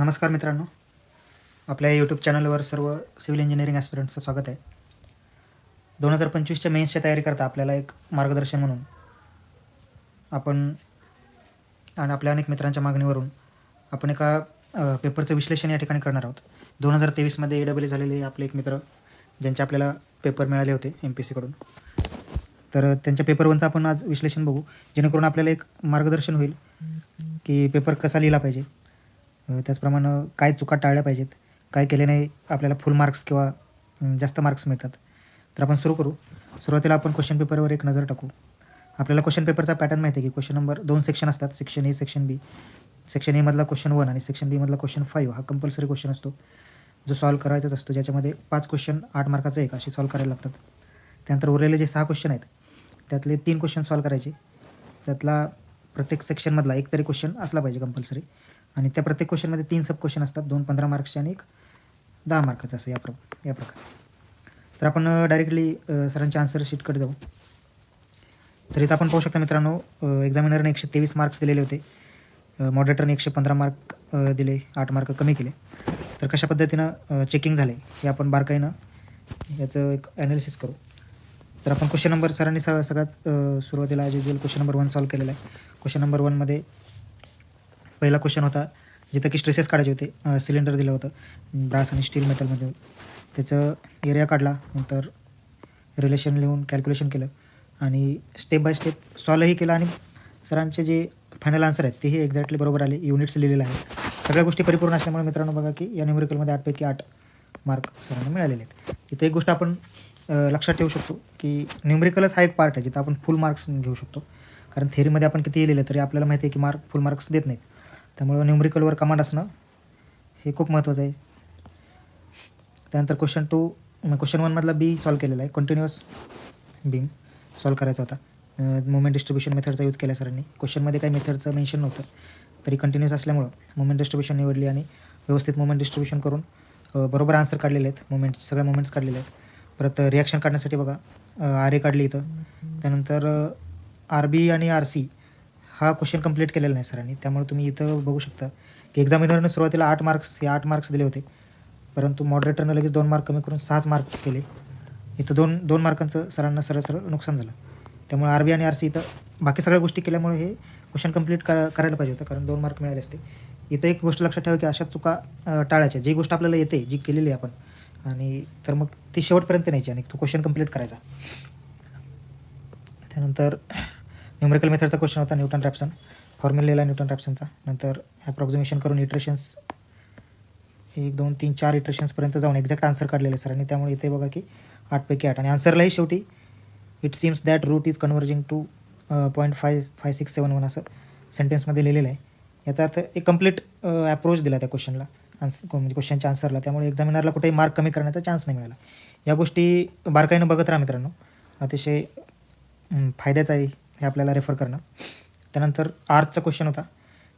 नमस्कार मित्रांनो. आपल्या यूट्यूब चॅनलवर सर्व सिव्हिल इंजिनिअरिंग ॲस्पिरंटचं स्वागत आहे. दोन हजार पंचवीसच्या मेन्सच्या तयारीकरता आपल्याला एक मार्गदर्शन म्हणून आपण आणि आपल्या अनेक मित्रांच्या मागणीवरून आपण एका पेपरचं विश्लेषण या ठिकाणी करणार आहोत. दोन हजार तेवीसमध्ये ए डब्ल्यू झालेले आपले एक मित्र ज्यांचे आपल्याला पेपर मिळाले होते एम पी सीकडून तर त्यांच्या पेपर वनचं आपण आज विश्लेषण बघू. जेणेकरून आपल्याला एक मार्गदर्शन होईल की पेपर कसा लिहिला पाहिजे. त्याचप्रमाणे काय चुका टाळल्या पाहिजेत काय केल्याने आपल्याला फुल मार्क्स किंवा जास्त मार्क्स मिळतात. तर आपण सुरू करू. सुरुवातीला आपण क्वेश्चन पेपरवर एक नजर टाकू. आपल्याला क्वेश्चन पेपरचा पॅटर्न माहिती आहे की क्वेश्चन नंबर दोन सेक्शन असतात. Section A section B section एमधला question one आणि सेक्शन बीमधला क्वेश्चन फाईव्ह हा कंपल्सरी क्वेश्चन असतो. जो सॉल्व करायचाच असतो. ज्याच्यामध्ये पाच क्वेश्चन आठ मार्काचा एक असे सॉल्व करायला लागतात. त्यानंतर उरलेले जे सहा क्वेश्चन आहेत त्यातले तीन क्वेश्चन सॉल्व करायचे. त्यातला प्रत्येक सेक्शनमधला एक तरी क्वेश्चन असला पाहिजे कंपल्सरी आणि त्या प्रत्येक क्वेश्चनमध्ये तीन सब क्वेश्चन असतात. दोन पंधरा मार्क्सचे आणि एक दहा मार्काचं असं या प्र या प्रकारे. तर आपण डायरेक्टली सरांचे आन्सर शीटकडे जाऊ. तर इथं आपण पाहू शकता मित्रांनो एक्झामिनरने एकशे तेवीस मार्क्स दिलेले होते. मॉडरेटरने एकशे पंधरा मार्क दिले. आठ मार्क कमी केले. तर कशा पद्धतीनं चेकिंग झाले हे आपण बारकाईनं याचं एक ॲनालिसिस करू. तर आपण क्वेश्चन नंबर सरांनी सगळ्यात सगळ्यात सुरुवातीला as usual question number one solve केलेला आहे क्वेश्चन नंबर वनमध्ये पहिला क्वेश्चन होता जिथं की स्ट्रेसेस काढायचे होते सिलेंडर दिलं होतं ब्रास आणि स्टील मेटलमध्ये त्याचं एरिया काढला नंतर रिलेशन लिहून कॅल्क्युलेशन केलं आणि स्टेप बाय स्टेप सॉल्वही केलं आणि सरांचे जे फायनल आन्सर आहेत तेही एक्झॅक्टली बरोबर आले युनिट्स लिहिलेले आहेत. सगळ्या गोष्टी परिपूर्ण असल्यामुळे मित्रांनो बघा की या न्युमेरिकलमध्ये आठपैकी आठ मार्क सरांना मिळालेले आहेत. इथे एक गोष्ट आपण लक्षात ठेवू शकतो की न्युमेरिकलच हा एक पार्ट आहे जिथं आपण फुल मार्क्स घेऊ शकतो. कारण थेरीमध्ये आपण किती लिहिलं तरी आपल्याला माहिती आहे की मार्क फुल मार्क्स देत नाहीत. त्यामुळं न्यूमरिकलवर कमांड असणं हे खूप महत्त्वाचं आहे. त्यानंतर क्वेश्चन टू क्वेश्चन वनमधला बी सॉल्व केलेला आहे. कंटिन्युअस बीम सॉल्व करायचा होता. मुवमेंट डिस्ट्रीब्युशन मेथडचा यूज केला सरांनी. क्वेश्चनमध्ये काही मेथडचं मेन्शन नव्हतं. तरी कंटिन्युअस असल्यामुळं मुवमेंट डिस्ट्रीब्युशन निवडली आणि व्यवस्थित मुवमेंट डिस्ट्रीब्युशन करून बरोबर आन्सर काढलेले आहेत. मुवमेंट सगळ्या मुवमेंट्स काढलेले आहेत. परत रिॲक्शन काढण्यासाठी बघा. आरे काढली इथं. त्यानंतर आर बी आणि आर सी हा क्वेश्चन कंप्लीट केलेला नाही सरांनी. त्यामुळे तुम्ही इथं बघू शकता की एक्झामिनरनं सुरुवातीला आठ मार्क्स हे आठ मार्क्स दिले होते. परंतु मॉडरेटरनं लगेच दोन मार्क कमी करून सहाच मार्क केले. इथं दोन दोन मार्कांचं सरांना सरळ सरळ नुकसान झालं. त्यामुळे आर बी आणि आर सी इथं बाकी सगळ्या गोष्टी केल्यामुळे हे क्वेश्चन कंप्लीट करा करायला पाहिजे होतं. कारण दोन मार्क मिळाले असते. इथं एक गोष्ट लक्षात ठेवा की अशा चुका टाळायच्या. जी गोष्ट आपल्याला येते जी केलेली आहे आपण. आणि तर मग ती शेवटपर्यंत न्यायची आणि तो क्वेश्चन कंप्लीट करायचा. त्यानंतर न्युमरिकल मेथडचा क्वेश्चन होता न्यूटन रॅप्सन फॉर्म्युला लिहिला न्यूटन रॅप्सनचा नंतर ॲप्रॉक्झिमेशन करून इटरेशन्स एक दोन तीन चार इटरेशन्सपर्यंत जाऊन एक्झॅक्ट आन्सर काढलेले सर आणि त्यामुळे इथे बघा की आठपैकी आठ. आणि आन्सरलाही शेवटी it seems that root is converging to point five five six seven one असं सेंटेन्समध्ये लिहिलेलं आहे. याचा अर्थ एक कंप्लीट अप्रोच दिला त्या क्वेश्चनला आन्सर म्हणजे क्वेश्चनच्या आन्सरला त्यामुळे एक्झामिनरला कुठेही मार्क कमी करण्याचा चान्स नाही मिळाला. या गोष्टी बारकाईनं बघत राहा मित्रांनो. अतिशय फायद्याचा फायद्याचं आहे. हे आपल्याला रेफर करणं. त्यानंतर आर्चचा क्वेश्चन होता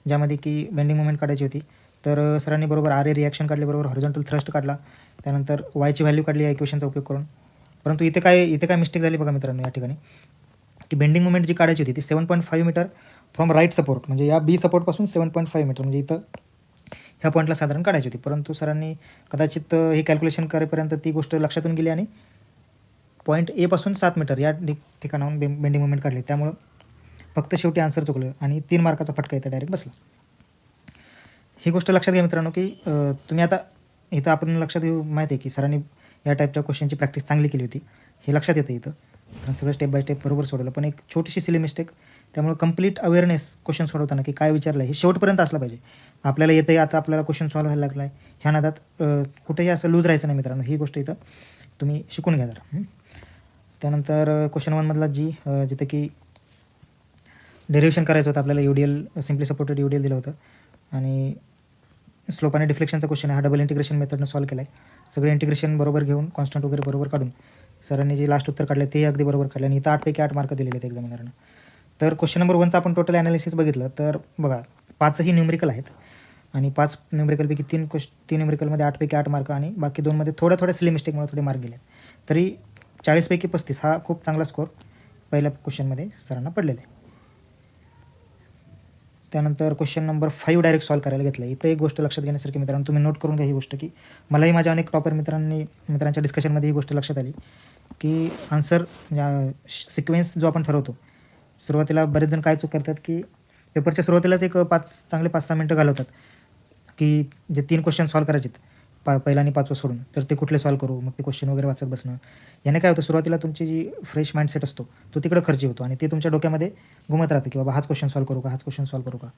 ज्यामध्ये की बेंडिंग मुवमेंट काढायची होती. तर सरांनी बरोबर आर ए रिॲक्शन काढल्याबरोबर बरोबर हॉरिझॉन्टल थ्रस्ट काढला. त्यानंतर वायची व्हॅल्यू काढली या इक्वेशनचा उपयोग करून. परंतु इथे काय इथे काय मिस्टेक झाली बघा मित्रांनो या ठिकाणी. की बेंडिंग मुवमेंट जी काढायची होती ती seven point five metre from right support म्हणजे या बी सपोर्टपासून सेवन पॉईंट फाईव्ह मीटर म्हणजे इथं ह्या पॉईंटला साधारण काढायची होती. परंतु सरांनी कदाचित हे कॅल्क्युलेशन करेपर्यंत ती गोष्ट लक्षातून गेली आणि पॉईंट एपासून सात मीटर या ठिकाणाहून बे बेंडिंग मुवमेंट काढली. त्यामुळं फक्त शेवटी आन्सर चुकलं आणि तीन मार्काचा फटका इथं डायरेक्ट बसला. ही गोष्ट लक्षात घ्या मित्रांनो की तुम्ही आता इथं आपण लक्षात घेऊ माहिती आहे की सरांनी या टाईपच्या क्वेश्चनची प्रॅक्टिस चांगली केली होती. हे लक्षात येतं इथं. कारण सगळं स्टेप बाय स्टेप बरोबर सोडवलं. पण एक छोटीशी सिली मिस्टेक त्यामुळे कंप्लीट अवेअरनेस क्वेश्चन सोडवताना की काय विचारलं हे शेवटपर्यंत असलं पाहिजे. आपल्याला येतं आता आपल्याला क्वेश्चन सॉल्व्ह व्हायला लागला आहे ह्या नादात कुठेही असं लूज राहायचं नाही मित्रांनो. ही गोष्ट इथं तुम्ही शिकून घ्या जरा. त्यानंतर क्वेश्चन वनमधला जी जिथे की डेरिव्हेशन करायचं होतं आपल्याला U D L simply supported U D L दिलं होतं. आणि स्लोप आणि डिफ्लेक्शनचा क्वेश्चन आहे. हा डबल इंटिग्रेशन मेथडनं सॉल्व केला आहे सगळे इंटिग्रेशन बरोबर घेऊन कॉन्स्टंट वगैरे बरोबर काढून सरांनी जे लास्ट उत्तर काढले ते अगदी बरोबर काढले. आणि इथं आठपैकी आठ मार्क दिलेले आहेत एक्झामिनरनं तर क्वेश्चन नंबर वनचं आपण टोटल ॲनालिसिस बघितलं तर बघा पाचही न्यूमरिकल आहेत. आणि पाच न्यूमरिकलपैकी तीन क्वेश्च तीन न्यूमरिकलमध्ये आठपैकी आठ मार्क आणि बाकी दोनमध्ये थोड्या थोड्या सिली मिस्टेकमुळे थोडे मार्क गेले तरी चाळीसपैकी पस्तीस हा खूप चांगला स्कोर पहिल्या क्वेश्चनमध्ये सरांना पडलेला आहे. त्यानंतर question number five direct solve करायला घेतला. इथं एक गोष्ट लक्षात घेण्यासारखी मित्रांनो तुम्ही नोट करून घ्या ही गोष्ट की मलाही माझ्या अनेक टॉपर मित्रांनी मित्रांच्या डिस्कशनमध्ये ही गोष्ट लक्षात आली की आन्सर म्हणजे, सिक्वेन्स जो आपण ठरवतो सुरुवातीला बरेच जण काय चूक करतात की पेपरच्या सुरुवातीलाच एक पाच चांगले पाच सहा मिनटं घालवतात की जे तीन क्वेश्चन सॉल्व करायचे आहेत, पा पहिला आणि पाचवं सोडून. तर ते कुठले सॉल्व करू? मग ते क्वेश्चन वगैरे वाचत बसणं. याने काय होतं? सुरुवातीला तुमची जी फ्रेश माइंडसेट असतो तो तिकडं खर्ची होतो आणि ते तुमच्या डोक्यामध्ये घुमत राहतं की बाबा हाच क्वेश्चन सॉल्व करू का? हाच क्वेश्चन सॉल्व करू का?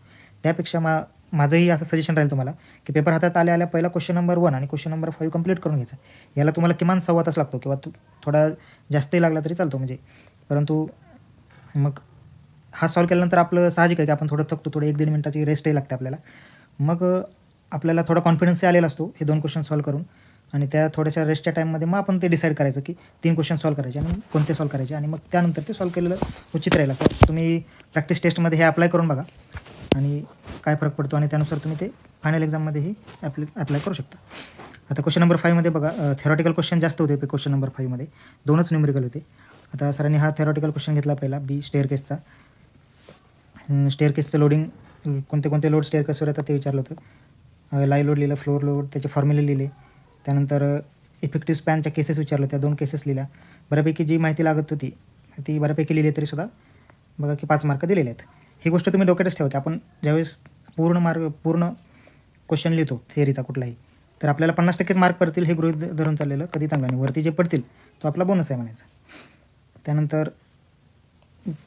त्यापेक्षा मा माझंही असं सजेशन राहील तुम्हाला की पेपर हातात आल्या आल्या पहिला क्वेश्चन नंबर वन आणि क्वेश्चन नंबर फाईव्ह कंप्लीट करून घ्यायचा. याला तुम्हाला किमान सव्वा तास लागतो किंवा तू थोडा जास्तही लागला तरी चालतो म्हणजे. परंतु मग हा सॉल्व केल्यानंतर आपलं साहजिक आहे की आपण थोडं थकतो थोडं एक दीड मिनटाची रेस्टही लागते आपल्याला. मग आपल्याला थोडा कॉन्फिडन्सही आलेला असतो हे दोन क्वेश्चन सॉल्व करून. आणि त्या थोड्याशा रेस्टच्या टाईममध्ये मग आपण ते डिसाईड करायचं की तीन क्वेश्चन सॉल्व करायचे आणि कोणते सॉल्व करायचे. आणि मग त्यानंतर ते सॉल्व केलेलं उचित राहील. असं तुम्ही प्रॅक्टिस टेस्टमध्ये हे अप्लाय करून बघा. आणि काय फरक पडतो आणि त्यानुसार तुम्ही ते फायनल एक्झाममध्येही ॲप्लाय अप्लाय करू शकता. आता क्वेश्चन नंबर फाईव्हमध्ये बघा थेरॉटिकल क्वेश्चन जास्त होते ते क्वेश्चन नंबर फाईव्हमध्ये दोनच न्युमेरिकल होते. आता सरांनी हा थेरॉटिकल क्वेश्चन घेतला पहिला बी स्टेअर केसचा स्टेअर केसचं लोडिंग कोणते कोणते लोड स्टेअर केसवर येतात ते विचारलं होतं. लाईव्ह लोड लिहिलं फ्लोअर लोड त्याचे फॉर्म्युले लिहिले. त्यानंतर इफेक्टिव्ह स्पॅनच्या केसेस विचारलं त्या दोन केसेस लिहिल्या. बऱ्यापैकी जी माहिती लागत होती ती बऱ्यापैकी लिहिली तरीसुद्धा बघा की पाच मार्क दिलेले आहेत. ही गोष्ट तुम्ही डोक्यातच ठेवा की आपण ज्यावेळेस पूर्ण मार्क पूर्ण क्वेश्चन लिहितो थिअरीचा कुठलाही तर आपल्याला पन्नास टक्केच मार्क पडतील हे गृहित धरून चाललेलं कधी चांगलं नाही. वरती जे पडतील तो आपला बोनस आहे म्हणायचा. त्यानंतर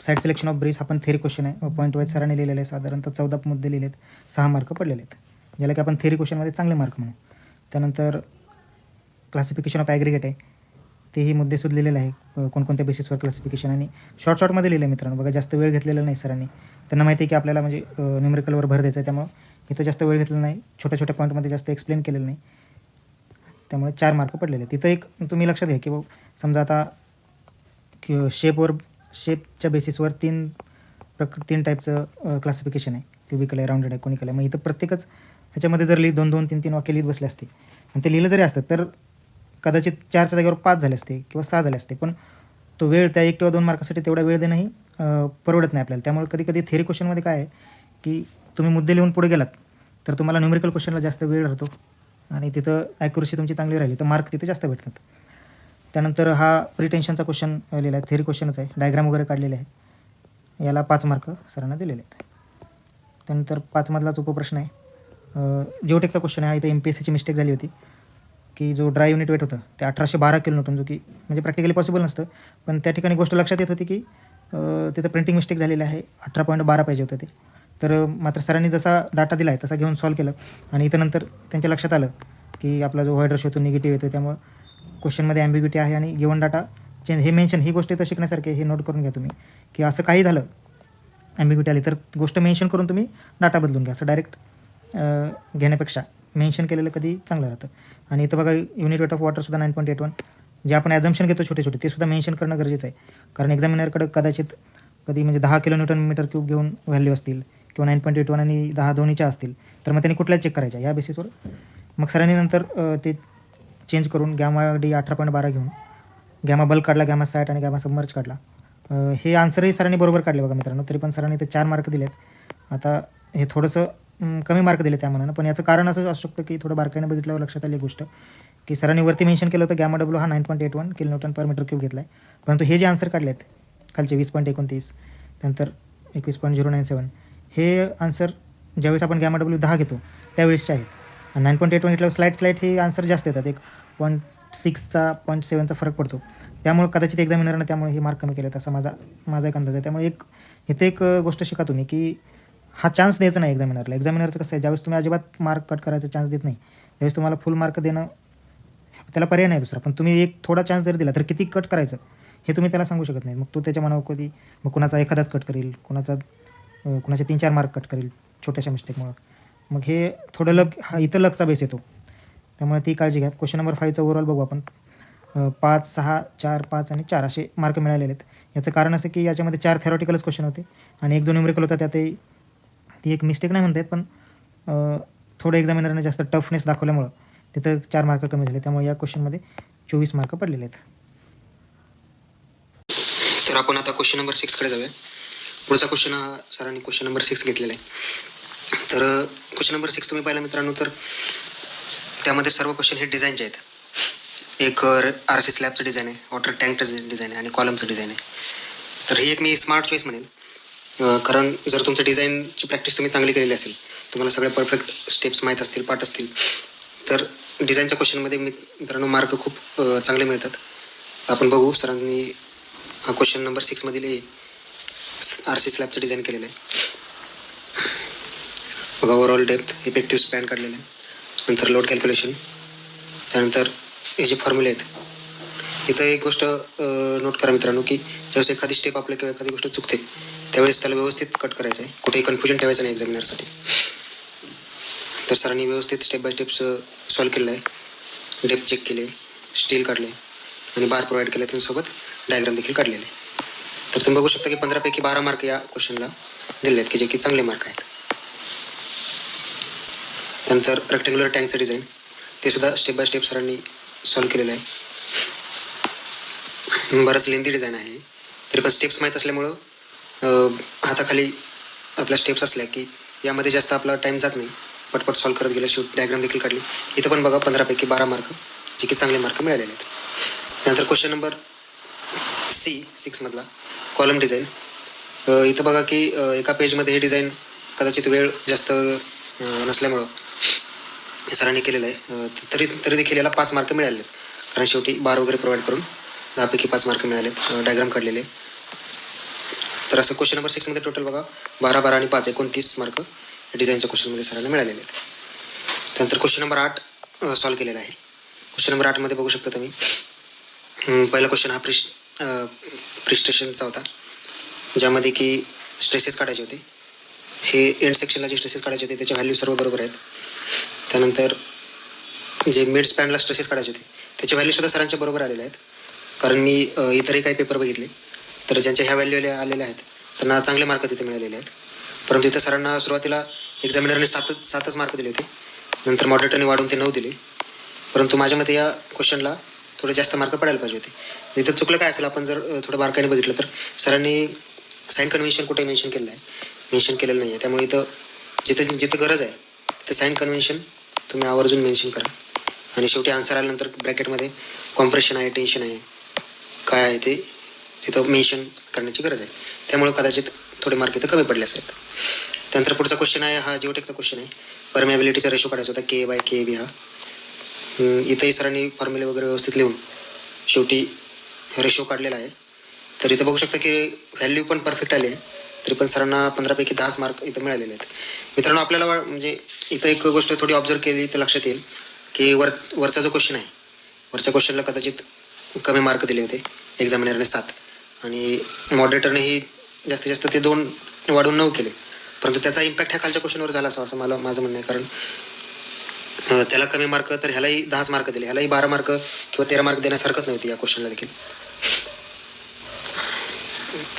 साईड सिलेक्शन ऑफ ब्रिज हा पण थेरी क्वेश्चन आहे. पॉईंट वाईज सरांनी लिहिलेलं आहे साधारणतः चौदा मुद्दे लिहिलेत. सहा मार्क पडलेले आहेत. ज्याला की आपण थेरी क्वेश्चनमध्ये चांगले मार्क म्हणू. त्यानंतर क्लासिफिकेशन ऑफ ॲग्रिगेट आहे. तेही मुद्देसुद्धा लिहिलेलं आहे. कोणकोणत्या बेसिसवर क्लासिफिकेशन आणि शॉर्ट शॉर्टमध्ये लिहिलं आहे मित्रांनो. बघा जास्त वेळ घेतलेला नाही सरांनी. त्यांना माहिती आहे की आपल्याला म्हणजे न्युमेरिकलवर भर द्यायचा आहे. त्यामुळं इथं जास्त वेळ घेतलेला नाही. छोट्या छोट्या पॉईंटमध्ये जास्त एक्सप्लेन केलेलं नाही. त्यामुळे चार मार्क पडलेले आहेत. तिथं एक तुम्ही लक्षात घ्या की बाबा समजा आता की शेपवर शेपच्या बेसिसवर तीन प्रक तीन टाईपचं क्लासिफिकेशन आहे. क्युबिकल आहे राऊंडेड आहे कोणिकल आहे. मग इथं प्रत्येकच ह्याच्यामध्ये जर लिहित दोन दोन तीन तीन वाक्य लिहित बसले असते आणि ते लिहिलं जरी असतं तर कदाचित चारच्या जागेवर पाच झाले असते किंवा सहा झाले असते. पण तो वेळ त्या एक किंवा दोन मार्कासाठी तेवढा वेळ देणंही परवडत नाही आपल्याला. त्यामुळे कधी कधी थेरी क्वेश्चनमध्ये काय आहे की तुम्ही मुद्दे लिहून पुढे गेलात तर तुम्हाला न्युमेरिकल क्वेश्चनला जास्त वेळ राहतो आणि तिथं ॲक्युरेसी तुमची चांगली राहिली तर मार्क तिथे जास्त भेटतात. त्यानंतर हा प्रिटेन्शनचा क्वेश्चन लिहिला आहे थेरी क्वेश्चनच आहे. डायग्राम वगैरे काढलेले आहे. याला पाच मार्क सरांना दिलेले आहेत. त्यानंतर पाचमधलाच उपप्रश्न आहे. जिओटेकचा क्वेश्चन आहे. इथे एम पी एस सीची मिस्टेक झाली होती की जो ड्राय युनिट वेट होतं ते अठराशे बारा किलो न्यूटन जो की म्हणजे प्रॅक्टिकली पॉसिबल नसतं. पण त्या ठिकाणी गोष्ट लक्षात येत होती की तिथं प्रिंटिंग मिस्टेक झालेली आहे. अठरा पॉईंट बारा पाहिजे होतं ते. तर मात्र सरांनी जसा डाटा दिला आहे तसा घेऊन सॉल्व केलं. आणि इथं नंतर त्यांच्या लक्षात आलं की आपला जो व्हाईट रेशो तो निगेटिव्ह येतो त्यामुळं क्वेश्चनमध्ये ॲम्बिग्युटी आहे आणि गिवन डाटा चेंज हे मेन्शन ही गोष्ट इथं शिकण्यासारखी हे नोट करून घ्या तुम्ही. की असं काही झालं ॲम्बिग्युटी आली तर गोष्ट मेन्शन करून तुम्ही डाटा बदलून घ्या. असं डायरेक्ट घेण्यापेक्षा मेन्शन केलेलं कधी चांगलं राहतं. आणि इथं बघा युनिट वेट ऑफ वॉटरसुद्धा नाईन पॉईंट एट वन जे आपण ॲझम्शन घेतो छोटे छोटे ते सुद्धा मेन्शन करणं गरजेचं आहे. कारण एक्झामिनरकडे कदाचित कधी म्हणजे दहा किलो न्यूटन मीटर क्यूब घेऊन व्हॅल्यू असतील किंवा नाईन पॉईंट एट वन आणि दहा दोन्हीच्या असतील तर मग त्यांनी कुठल्या चेक करायच्या. या बेसिसवर मग सरांनी नंतर ते चेंज करून गॅमा डी अठरा पॉईंट बारा घेऊन गॅमा बल्क काढला गॅमा सॅट आणि गॅमा सबमर्ज काढला. हे आन्सरही सरांनी बरोबर काढले बघा मित्रांनो तरी पण सरांनी ते चार मार्क दिलेत. आता हे थोडंसं कमी मार्क दिले त्या मनानं. पण याचं कारण असं असू शकतं की थोडं बारकाईने बघितल्यावर लक्षात आली गोष्ट की सरांनी वरती मेन्शन केलं होतं गॅमा डब्ल्यू हा nine point eight one kilo newton per metre cube घेतला आहे परंतु हे जे आन्सर काढले आहेत खालचे वीस पॉईंट एकोणतीस नंतर एकवीस पॉईंट झिरो नाईन सेवन हे आन्सर ज्यावेळेस आपण गॅमा डब्ल्यू दहा घेतो त्यावेळेसचे आहेत. आणि नाईन पॉईंट एट वन घेतल्यावर स्लाईट स्लाईट हे आन्सर जास्त येतात. एक पॉईंट सिक्सचा पॉईंट सेवनचा फरक पडतो. त्यामुळे कदाचित एक्झामिनरनं त्यामुळे हे मार्क कमी केले असा माझा माझा एक अंदाज आहे. त्यामुळे एक इथे एक गोष्ट शिका तुम्ही की हा चान्स द्यायचा नाही एक्झामिनरला एक्झामिनरचं कसं आहे ज्यावेळेस तुम्ही अजिबात मार्क कट करायचा चान्स देत नाही त्यावेळेस तुम्हाला फुल मार्क देणं त्याला पर्याय नाही दुसरा. पण तुम्ही एक थोडा चान्स जरी दिला तर किती कट करायचं हे तुम्ही त्याला सांगू शकत नाही. मग तो त्याच्या मनावर कधी मग कुणाचा एखादाच कट करेल कुणाचा कुणाचे तीन चार मार्क कट करेल छोट्याशा मिस्टेकमुळं मग हे थोडं लक हा इथं लकचा बेस येतो. त्यामुळे ती काळजी घ्या. क्वेश्चन नंबर फाईव्हचा ओव्हरऑल बघू आपण. पाच सहा चार पाच आणि चार असे मार्क मिळालेले आहेत. याचं कारण असं की याच्यामध्ये चार थेरॉटिकलच क्वेश्चन होते आणि एक दोन न्यूमेरिकल होता त्यातही ती एक मिस्टेक नाही म्हणता येत पण थोडं एक्झामिनरने जास्त टफनेस दाखवल्यामुळं तिथं चार मार्क कमी झाले. त्यामुळे या क्वेश्चनमध्ये चोवीस मार्क पडलेले आहेत. तर आपण आता क्वेश्चन नंबर सिक्सकडे जाऊया. पुढचा क्वेश्चन हा सरांनी क्वेश्चन नंबर सिक्स घेतलेला आहे. तर क्वेश्चन नंबर सिक्स तुम्ही पाहिला मित्रांनो तर त्यामध्ये सर्व क्वेश्चन हे डिझाईनचे आहेत. एक आर सी स्लॅबचं डिझाईन आहे वॉटर टँकचं डिझाईन आहे आणि कॉलमचं डिझाईन आहे. तर ही एक मी स्मार्ट चॉईस म्हणेन कारण जर तुमचं डिझाईनची प्रॅक्टिस तुम्ही चांगली केलेली असेल तुम्हाला सगळे परफेक्ट स्टेप्स माहीत असतील पाठ असतील तर डिझाईनच्या क्वेश्चनमध्ये मित्रांनो मार्क खूप चांगले मिळतात. आपण बघू सरांनी हा क्वेश्चन नंबर सिक्समधील आर सी स्लॅबचं डिझाईन केलेलं आहे. बघा ओव्हरऑल डेप्थ इफेक्टिव्ह स्पॅन काढलेलं आहे. नंतर लोड कॅल्क्युलेशन त्यानंतर हे जे फॉर्म्युले आहेत इथं एक गोष्ट नोट करा मित्रांनो की ज्यावेळेस एखादी स्टेप आपल्या किंवा एखादी गोष्ट चुकते त्यावेळेस त्याला व्यवस्थित कट करायचं आहे. कुठेही कन्फ्युजन ठेवायचं नाही एक्झामिनरसाठी तर सरांनी व्यवस्थित स्टेप बाय स्टेप्स सॉल्व केलेलं आहे. डेप चेक केले स्टील काढले आणि बार प्रोव्हाइड केले त्यांच्यासोबत. डायग्राम देखील काढलेले तर तुम्ही बघू शकता की पंधरापैकी बारा मार्क या क्वेश्चनला दिले आहेत की जे की चांगले मार्क आहेत. त्यानंतर रेक्टँग्युलर टँकचं डिझाईन ते सुद्धा स्टेप बाय स्टेप सरांनी सॉल्व केलेलं आहे. बरंच लेंदी डिझाईन आहे. तरी पण स्टेप्स माहीत असल्यामुळं हाताखाली आपल्या स्टेप्स असल्या की यामध्ये जास्त आपला टाईम जात नाही. पटपट सॉल्व करत गेलं शूट डायग्राम देखील काढली. इथं पण बघा पंधरापैकी बारा मार्क जे की चांगले मार्क मिळालेले आहेत. त्यानंतर क्वेश्चन नंबर सी सिक्समधला कॉलम डिझाईन इथं बघा की एका पेजमध्ये हे डिझाईन कदाचित वेळ जास्त नसल्यामुळं सरांनी केलेलं आहे. तरी तरी देखील याला पाच मार्क मिळाले आहेत. कारण शेवटी बार वगैरे प्रोव्हाइड करून दहापैकी पाच मार्क मिळालेत. डायग्राम काढलेले. तर असं क्वेश्चन नंबर सिक्समध्ये टोटल बघा. बारा बारा आणि पाच एकोणतीस मार्क डिझाईनच्या क्वेश्चनमध्ये सरांना मिळालेले आहेत. त्यानंतर क्वेश्चन नंबर आठ सॉल्व केलेला आहे. क्वेश्चन नंबर आठमध्ये बघू शकता तुम्ही. पहिला क्वेश्चन हा प्रिश प्रिस्टेशनचा होता. ज्यामध्ये की स्ट्रेसेस काढायचे होते. हे एंड सेक्शनला जे स्ट्रेसेस काढायचे होते त्याचे व्हॅल्यू सर्व बरोबर आहेत. त्यानंतर जे मिड स्पॅनला स्ट्रेसेस काढायचे होते त्याचे व्हॅल्यूसुद्धा सरांच्या बरोबर आलेले आहेत. कारण मी इतरही काही पेपर बघितले. तर ज्यांच्या ह्या व्हॅल्यू आलेल्या आहेत त्यांना चांगले मार्क तिथे मिळालेले आहेत. परंतु इथं सरांना सुरुवातीला एक्झामिनरने सातच सातच मार्क दिले होते. नंतर मॉडरेटरने वाढून ते नऊ दिले. परंतु माझ्या मते या क्वेश्चनला थोडे जास्त मार्क पडायला पाहिजे होते. इथं चुकलं काय असेल आपण जर थोडं बारकाईने बघितलं तर सरांनी साईन कन्व्हेन्शन कुठे मेन्शन केलेलं आहे? मेन्शन केलेलं नाही आहे त्यामुळे इथं जिथं जिथं गरज आहे तिथं साईन कन्व्हेन्शन तुम्ही आवर्जून मेन्शन करा. आणि शेवटी आन्सर आल्यानंतर ब्रॅकेटमध्ये कॉम्प्रेशन आहे टेन्शन आहे. काय आहे ते तिथं मेन्शन करण्याची गरज आहे. त्यामुळे कदाचित थोडे मार्क इथं कमी पडले असेल त्यानंतर पुढचा क्वेश्चन आहे हा जिओटेकचा क्वेश्चन आहे. परमेबिलिटीचा रेशो काढायचा होता के बाय के बी हा. इथंही सरांनी फॉर्म्युले वगैरे व्यवस्थित लिहून शेवटी रेशो काढलेला आहे. तर इथं बघू शकता की व्हॅल्यू पण परफेक्ट आली आहे. तरी पण सरांना पंधरापैकी दहाच मार्क इथं मिळालेले आहेत. मित्रांनो आपल्याला वा- म्हणजे इथं एक गोष्ट थोडी ऑब्झर्व केली तर लक्षात येईल की वर वरचा जो क्वेश्चन आहे वरच्या क्वेश्चनला कदाचित कमी मार्क दिले होते. एक्झामिनरने सात. आणि मॉडरेटरनेही जास्तीत जास्त ते दोन वाढवून नऊ केले. परंतु त्याचा इम्पॅक्ट ह्या खालच्या क्वेश्चनवर झाला असावा असं मला माझं म्हणणं आहे. कारण त्याला कमी मार्क तर ह्यालाही दहाच मार्क दिले. ह्यालाही बारा मार्क किंवा तेरा मार्क देण्यासारखंच नव्हती या क्वेश्चनला देखील.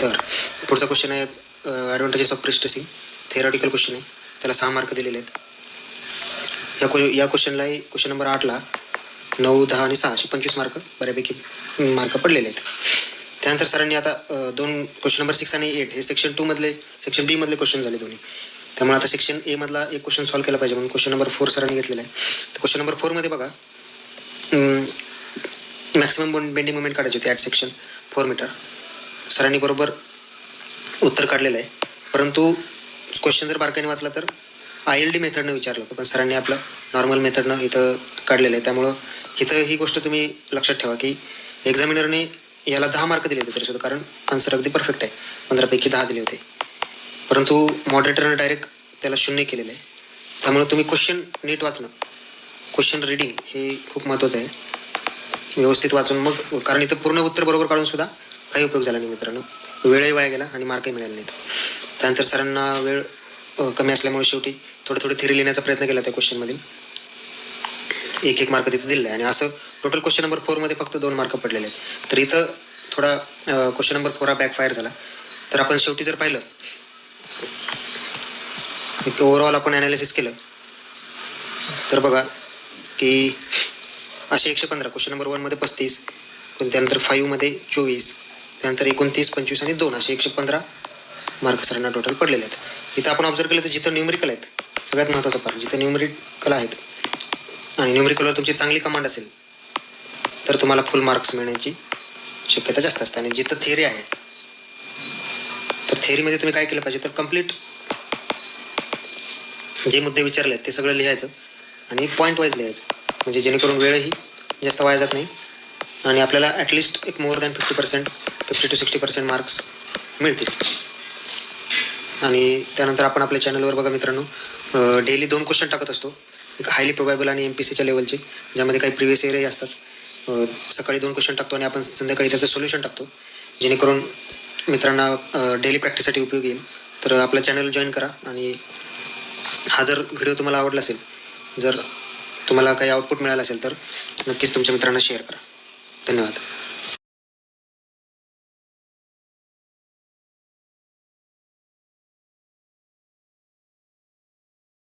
तर पुढचा क्वेश्चन आहे advantages of prestressing theoretical question आहे. त्याला सहा मार्क दिलेले आहेत. या क्वे या क्वेश्चनलाही क्वेश्चन नंबर आठला नऊ दहा आणि सहा असे पंचवीस मार्क बऱ्यापैकी मार्क पडलेले आहेत. त्यानंतर सरांनी आता दोन क्वेश्चन नंबर सिक्स आणि एट हे सेक्शन टू मधले सेक्शन बी मधले क्वेश्चन झाले दोन्ही. त्यामुळे आता सेक्शन ए मधला एक क्वेश्चन सॉल्व्ह केला पाहिजे म्हणून क्वेश्चन नंबर फोर सरांनी घेतलेला आहे. तर क्वेश्चन नंबर फोरमध्ये बघा मॅक्सिमम बेंडिंग मुवमेंट काढायची होती ॲट सेक्शन फोर मीटर सरांनी बरोबर उत्तर काढलेलं आहे. परंतु क्वेश्चन जर बारकाईने वाचला तर आय एल डी मेथडनं विचारलं होतं पण सरांनी आपलं नॉर्मल मेथडनं इथं काढलेलं आहे. त्यामुळं इथं ही गोष्ट तुम्ही लक्षात ठेवा की एक्झामिनरने याला दहा मार्क दिले होते तरी सुद्धा कारण आन्सर अगदी परफेक्ट आहे. पंधरापैकी दहा दिले होते. परंतु मॉडरेटरनं डायरेक्ट त्याला शून्य केलेलं आहे. त्यामुळे तुम्ही क्वेश्चन नीट वाचणं क्वेश्चन रिडिंग हे खूप महत्त्वाचं आहे. व्यवस्थित वाचून मग कारण इथं पूर्ण उत्तर बरोबर काढून सुद्धा काही उपयोग झाला नाही मित्रांनो. वेळही वाया गेला आणि मार्कही मिळाले नाहीत. त्यानंतर सरांना वेळ कमी असल्यामुळे शेवटी थोडे थोडे थिरी लिहिण्याचा प्रयत्न केला त्या क्वेश्चनमधील एक एक मार्क तिथे दिलेला आहे. आणि असं टोटल क्वेश्चन नंबर फोरमध्ये फक्त दोन मार्क पडलेले आहेत. तर इथं थोडा क्वेश्चन नंबर फोर हा बॅकफायर झाला. तर आपण शेवटी जर पाहिलं एक ओव्हरऑल आपण ॲनालिसिस केलं. तर बघा की असे एकशे पंधरा क्वेश्चन नंबर वनमध्ये पस्तीस त्यानंतर फाईव्हमध्ये चोवीस त्यानंतर एकोणतीस पंचवीस आणि दोन असे एकशे पंधरा मार्क सरांना टोटल पडलेले आहेत. इथं आपण ऑब्झर्व केलं तर जिथं न्यूमरिकल आहेत सगळ्यात महत्त्वाचा पार्ट जिथं न्यूमरिकल आहेत आणि न्यूमरिकलवर तुमची चांगली कमांड असेल तर तुम्हाला फुल मार्क्स मिळण्याची शक्यता जास्त असते. आणि जिथं थेरी आहे तर थेरीमध्ये तुम्ही काय केलं पाहिजे? तर कंप्लीट जे मुद्दे विचारले आहेत ते सगळं लिहायचं आणि पॉईंट वाईज लिहायचं. म्हणजे जेणेकरून वेळही जास्त वाया जात नाही आणि आपल्याला ॲटलिस्ट एक more than fifty percent fifty to sixty percent marks मिळतील. आणि त्यानंतर आपण आपल्या चॅनलवर बघा मित्रांनो डेली दोन क्वेश्चन टाकत असतो. एक हायली प्रोबॅबल आणि एम पी सीच्या लेवलचे ज्यामध्ये काही प्रिव्हियस एरिया असतात. सकाळी दोन क्वेश्चन टाकतो आणि आपण संध्याकाळी त्याचं सोल्युशन टाकतो. जेणेकरून मित्रांना डेली प्रॅक्टिससाठी उपयोगी येईल. तर आपलं चॅनल जॉईन करा आणि हा जर व्हिडिओ तुम्हाला आवडला असेल जर तुम्हाला काही आउटपुट मिळालं असेल तर नक्कीच तुमच्या मित्रांना शेअर करा. धन्यवाद.